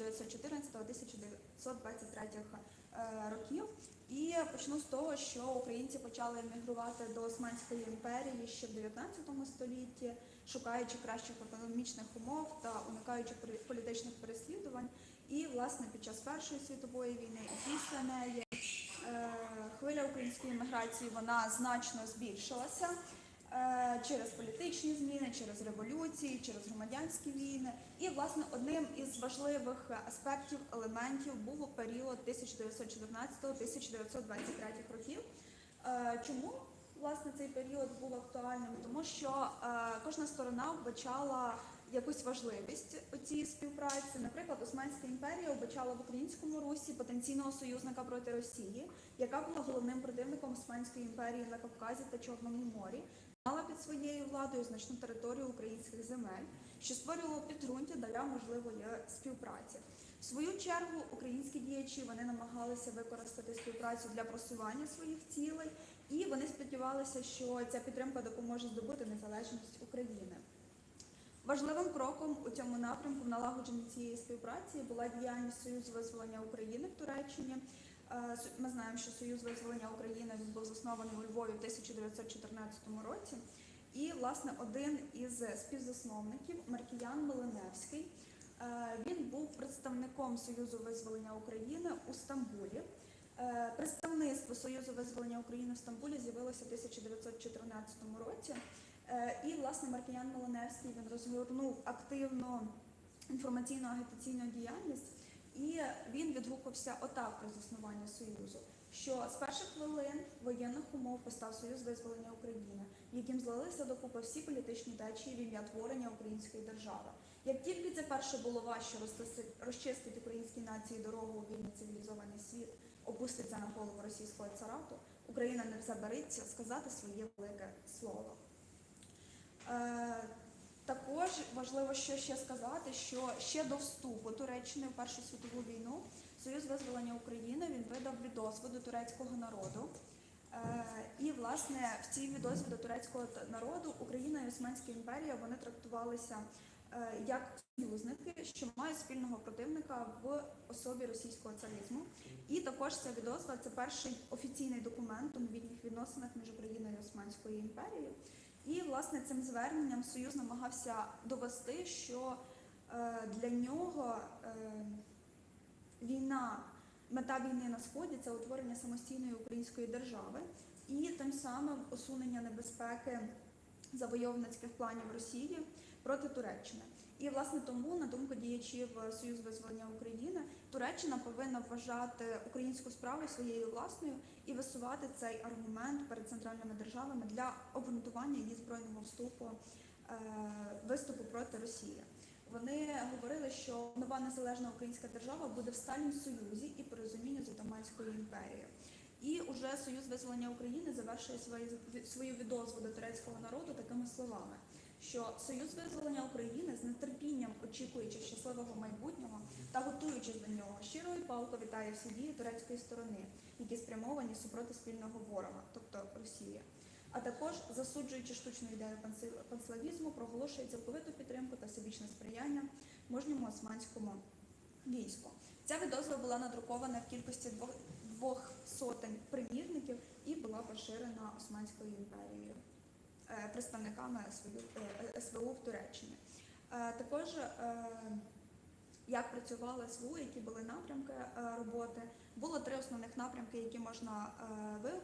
1914-1923 е, років. І почну з того, що українці почали емігрувати до Османської імперії ще в 19 столітті, шукаючи кращих економічних умов та уникаючи політичних переслідувань. І власне під час Першої світової війни і після неї е, хвиля української міграції вона значно збільшилася через політичні зміни, через революції, через громадянські війни. І власне одним із важливих аспектів елементів був період 1914-1923 років. Е, Чому власне цей період був актуальним? Тому що е, кожна сторона вбачала якусь важливість у цій співпраці. Наприклад, Османська імперія вбачала в українському русі потенційного союзника проти Росії, яка була головним противником Османської імперії на Кавказі та Чорному морі. Мала під своєю владою значну територію українських земель, що створювало підґрунтя для можливої співпраці. В свою чергу українські діячі вони намагалися використати співпрацю для просування своїх цілей, і вони сподівалися, що ця підтримка допоможе здобути незалежність України. Важливим кроком у цьому напрямку в налагодженні цієї співпраці була діяльність Союзу визволення України в Туреччині. Е, Ми знаємо, що Союз визволення України він був заснований у Львові в 1914 році. І, власне, один із співзасновників Маркіян Милиневський. е, Він був представником Союзу визволення України у Стамбулі. Е, Представництво Союзу визволення України в Стамбулі з'явилося в 1914 році. І, власне, Маркіян Милиневський він розгорнув активну інформаційну агітаційну діяльність, і він відгукався отак про заснування Союзу, що з перших хвилин воєнних умов постав Союз визволення України, яким злилися докупи всі політичні течії в ім'я творення української держави. Як тільки це перше було важче розчистити українській нації дорогу у вільний цивілізований світ, опуститься на голову російського царату, Україна не забереться сказати своє велике слово. Також важливо що ще сказати, що ще до вступу Туреччини в Першу світову війну Союз визволення України він видав відозву до турецького народу. Е, і власне в цій відозві до турецького народу Україна і Османська імперія вони трактувалися е, як союзники, що мають спільного противника в особі російського царизму. І також ця відозва це перший офіційний документ у новітніх відносинах між Україною і Османською імперією. І власне цим зверненням Союз намагався довести, що е, для нього е, війна, мета війни на сході це утворення самостійної української держави і тим самим усунення небезпеки завойовницьких планів Росії проти Туреччини. І власне тому, на думку діячів Союзу визволення України, Туреччина повинна вважати українську справу своєю власною і висувати цей аргумент перед центральними державами для обґрунтування її збройного вступу е, виступу проти Росії. Вони говорили, що нова незалежна українська держава буде в сталім союзі і порозумінні з Отоманською імперією. І уже Союз визволення України завершує свої, свою відозву до турецького народу такими словами, що Союз визволення України з нетерпінням очікуючи щасливого майбутнього та готуючись до нього, щиро і палко вітає всі дії турецької сторони, які спрямовані супроти спільного ворога, тобто Росії. А також засуджуючи штучну ідею панславізму, проголошує цілковиту підтримку та всебічне сприяння можньому османському війську. Ця відозва була надрукована в кількості двох, двох сотень примірників і була поширена Османською імперією представниками СВУ, е, СВУ в Туреччині. Е, Також е, як працювала СВУ, які були напрямки е, роботи. Було три основних напрямки, які можна е,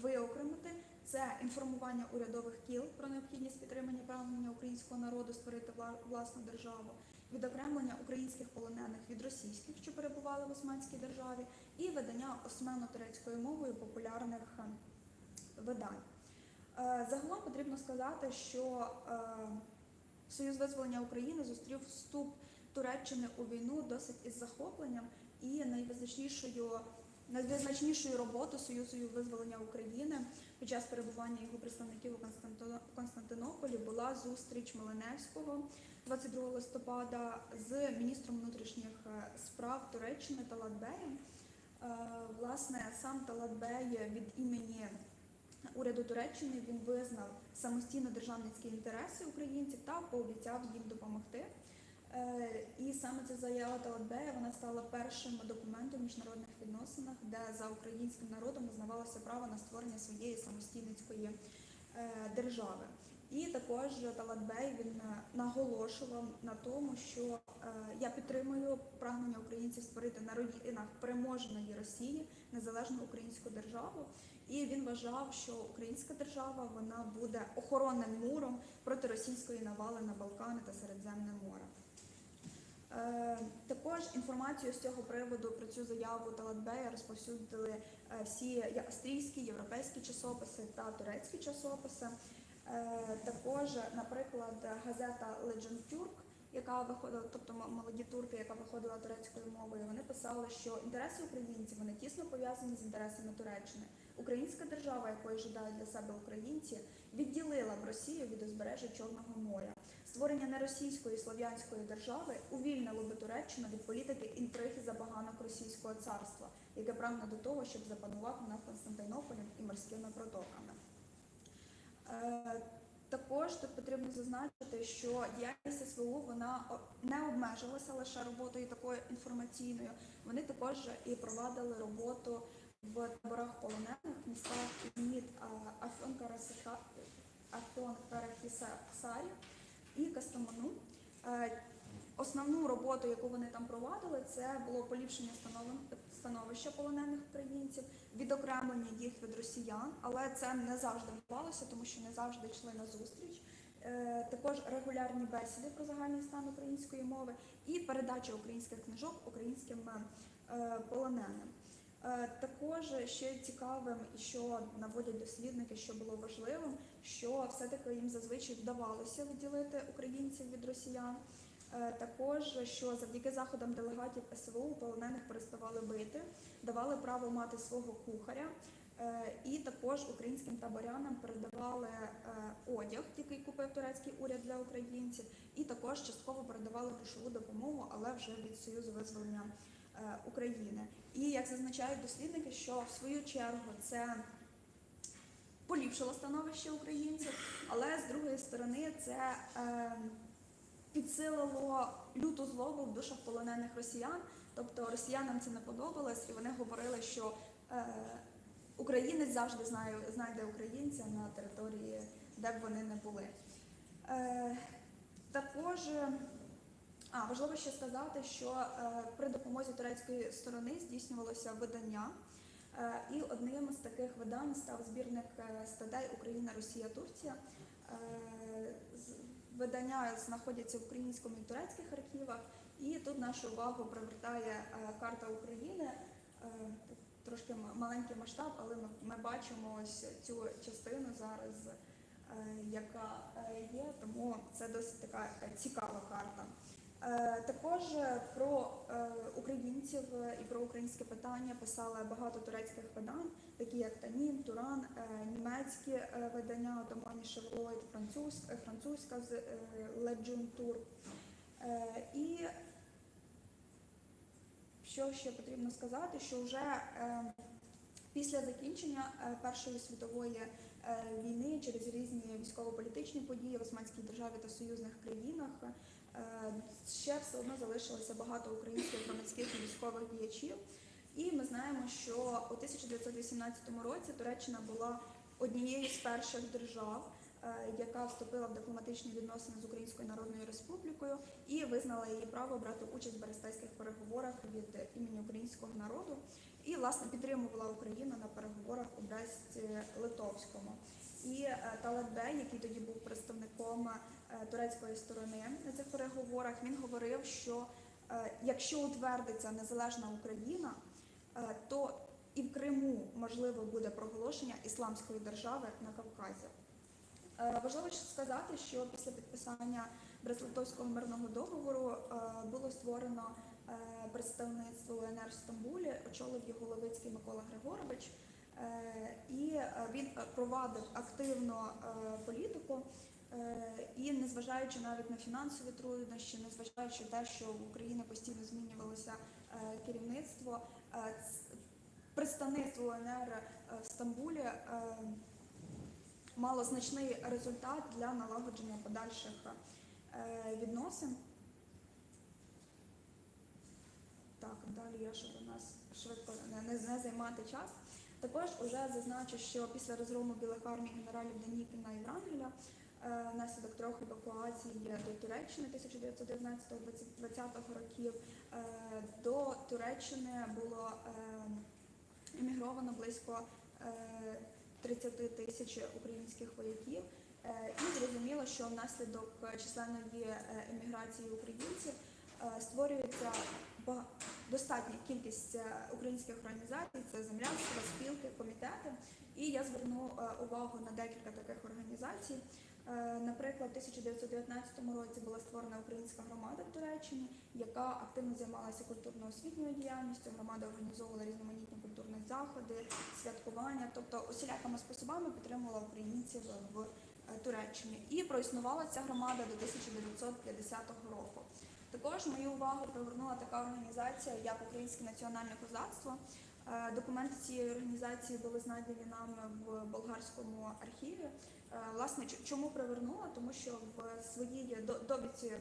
виокремити. Це інформування урядових кіл про необхідність підтримання прагнення українського народу створити власну державу, відокремлення українських полонених від російських, що перебували в Османській державі, і видання османо-турецькою мовою популярних е, видань. Е, Загалом потрібно сказати, що е, Союз визволення України зустрів вступ Туреччини у війну досить із захопленням і найвизначнішою найвизначнішою роботою Союзу визволення України під час перебування його представників у Константинополі була зустріч Милиневського 22 листопада з міністром внутрішніх е, справ Туреччини Талатбеєм. Власне, сам Талатбей від імені уряду Туреччини він визнав самостійно державницькі інтереси українців та пообіцяв їм допомогти. Е, І саме ця заява Талатбея вона стала першим документом в міжнародних відносинах, де за українським народом визнавалося право на створення своєї самостійницької е, держави. І також Талатбей він е, наголошував на тому, що я підтримую прагнення українців створити на родинах переможеної Росії незалежну українську державу. І він вважав, що українська держава вона буде охоронним муром проти російської навали на Балкани та Середземне море. Е, Також інформацію з цього приводу про цю заяву Талатбея розповсюдили е, всі австрійські, європейські часописи та турецькі часописи. Е, Також, наприклад, газета Legend Turk, яка виходила, тобто молоді турки, яка виходила турецькою мовою, вони писали, що інтереси українців вони тісно пов'язані з інтересами Туреччини. Українська держава, якої жадають для себе українці, відділила б Росію від узбережжя Чорного моря. Створення неросійської слов'янської держави увільнило би Туреччину від політики інтриг і забаганок російського царства, яке прагне до того, щоб запанував над Константинополем і морськими протоками. Е, Також тут потрібно зазначити, що діяльність СВУ вона не обмежилася лише роботою такою інформаційною. Вони також і провадили роботу в таборах полонених містах Ізміт, Афьон-Карахісарі і Кастамону. Е, Основну роботу, яку вони там провадили, це було поліпшення становища полонених українців, відокремлення їх від росіян, але це не завжди вдавалося, тому що не завжди йшли на зустріч. Е, Також регулярні бесіди про загальний стан української мови і передача українських книжок українським е, полоненим. Е, Також ще цікавим, і що наводять дослідники, що було важливим, що все-таки їм зазвичай вдавалося відділити українців від росіян. Е, Також що завдяки заходам делегатів СВУ полонених переставали бити, давали право мати свого кухаря, е, і також українським таборянам передавали одяг, який купив турецький уряд для українців, і також частково передавали грошову допомогу, але вже від Союзу визволення України. І як зазначають дослідники, що в свою чергу це поліпшило становище українців, але з другої сторони це е, підсилило люту злобу в душах полонених росіян. Тобто росіянам це не подобалось, і вони говорили, що е, українець завжди знайде українця на території, де б вони не були. Е, також е, а, важливо ще сказати, що е, при допомозі турецької сторони здійснювалося видання. Е, І одним з таких видань став збірник е, статей Україна, Росія, Турція. Е, Видання знаходяться в українському і турецьких архівах, і тут нашу увагу привертає е, карта України. Е, Трошки маленький масштаб, але ми, ми бачимо ось цю частину зараз, е, яка е, є, тому це досить така цікава карта. Е, Також е, про е, українців і про українське питання писали багато турецьких видань, такі як Танін, Туран, німецькі видання, Отомані Шевлойд, французька з Леджун Тур. І що ще потрібно сказати, що вже після закінчення Першої світової війни через різні військово-політичні події в Османській державі та союзних країнах ще все одно залишилося багато українських громадських і військових діячів. І ми знаємо, що у 1918 році Туреччина була однією з перших держав, е, яка вступила в дипломатичні відносини з Українською Народною Республікою і визнала її право брати участь в берестейських переговорах від імені українського народу. І власне підтримувала Україну на переговорах у Бресті-Литовському. І е, Талат Бей, який тоді був представником е, турецької сторони на цих переговорах, він говорив, що е, якщо утвердиться незалежна Україна, то і в Криму можливо буде проголошення ісламської держави на Кавказі. Важливо сказати, що після підписання Брест-Литовського мирного договору було створено представництво УНР в Стамбулі, очолив його Левицький Микола Григорович. Е, І е, він е, провадив активно е, політику. І незважаючи навіть на фінансові труднощі, незважаючи на те, що в Україні постійно змінювалося керівництво, представництво УНР в Стамбулі мало значний результат для налагодження подальших відносин. Алія, щоб у нас швидко не, не займати час. Також уже зазначу, що після розгрому білих армій генералів Денікіна і Врангеля е, внаслідок трьох евакуацій до Туреччини 1919-20 років е, до Туреччини було е, емігровано близько е, 30 тисяч українських вояків. І зрозуміло, що внаслідок численної еміграції українців створюється достатня кількість е, українських організацій, це землянство, спілки, комітети. І я зверну е, увагу на декілька таких організацій. Е, Наприклад, у 1919 році була створена українська громада в Туреччині, яка активно займалася культурно-освітньою діяльністю. Громада організовувала різноманітні культурні заходи, святкування, тобто усілякими способами підтримувала українців в Туреччині. І проіснувала ця громада до 1950 року. Також мою увагу привернула така організація, як Українське національне козацтво. Е, Документи цієї організації були знайдені нами в болгарському архіві. Е, Власне, чому привернула? Тому що в своїй довідці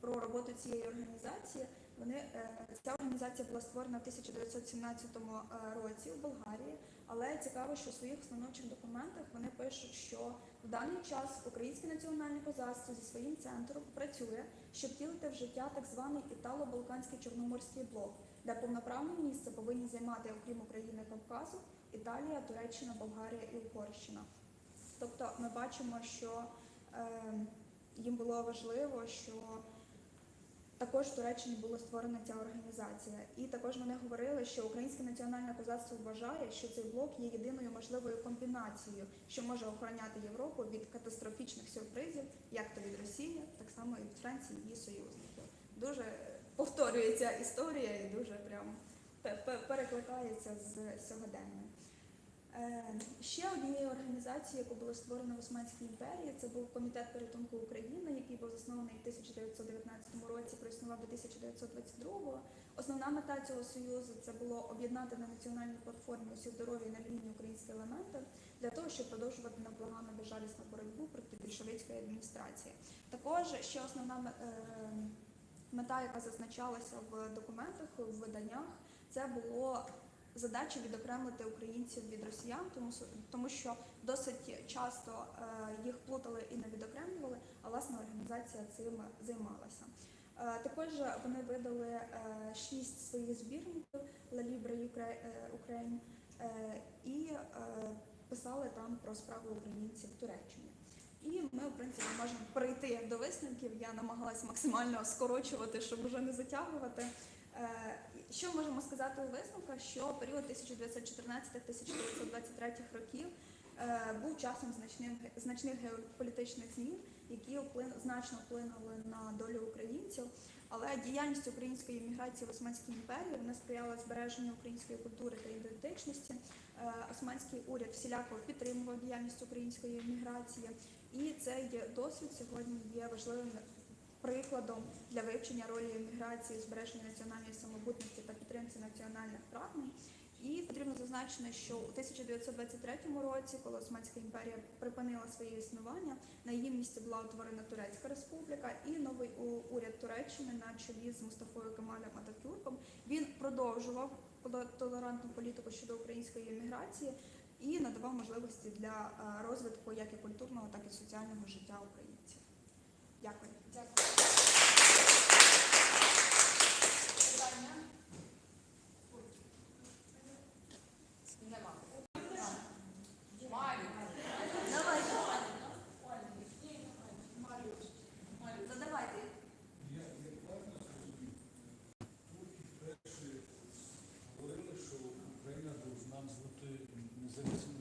про роботу цієї організації вони е, ця організація була створена в 1917 е, році в Болгарії. Але цікаво, що в своїх основних документах вони пишуть, що в даний час Українське національне козацтво зі своїм центром працює, щоб втілити в життя так званий Італо-Балканський Чорноморський блок, де повноправне місце повинні займати, окрім України Кавказу, Італія, Туреччина, Болгарія і Угорщина. Тобто ми бачимо, що е, їм було важливо, що також в Туреччині була створена ця організація. І також вони говорили, що Українське національне козацтво вважає, що цей блок є єдиною можливою комбінацією, що може охороняти Європу від катастрофічних сюрпризів, як то від Росії, так само і від Франції її союзників. Дуже повторюється історія і дуже прям пе- пе- перекликається з сьогоденням. Е, Ще однією організацією, яку було створено в Османській імперії, це був комітет порятунку України, який був заснований в 1919 році, проіснував до 1922. Основна мета цього союзу це було об'єднати на національній платформі усі здорові і надійні українські елементи для того, щоб продовжувати невблаганну безжалісну боротьбу проти більшовицької адміністрації. Також ще основна е, мета, яка зазначалася в документах, в виданнях, це було задача відокремити українців від росіян, тому, тому що досить часто е, їх плутали і не відокремлювали, а власне організація цим займалася. Е, також вони видали е, шість своїх збірників La Libre Ukraine і писали там про справи українців в Туреччині. І ми, в принципі, можемо перейти до висновків. Я намагалась максимально скорочувати, щоб вже не затягувати. Що можемо сказати у висновках? Що період 1914-1923 років е, був часом значних, значних геополітичних змін, які вплин, значно вплинули на долю українців. Але діяльність української міграції в Османській імперії вона сприяла збереженню української культури та ідентичності. Е, Османський уряд всіляко підтримував діяльність української міграції, і цей досвід сьогодні є важливим прикладом для вивчення ролі міграції, збереження національної самобутності та підтримки національних прагнень. І потрібно зазначити, що у 1923 році, коли Османська імперія припинила своє існування, на її місці була утворена Турецька республіка, і новий уряд Туреччини на чолі з Мустафою Кемалем Ататюрком він продовжував толерантну політику щодо української еміграції і надавав можливості для е, розвитку як і культурного, так і соціального життя українців. Дякую. Дякую. citizens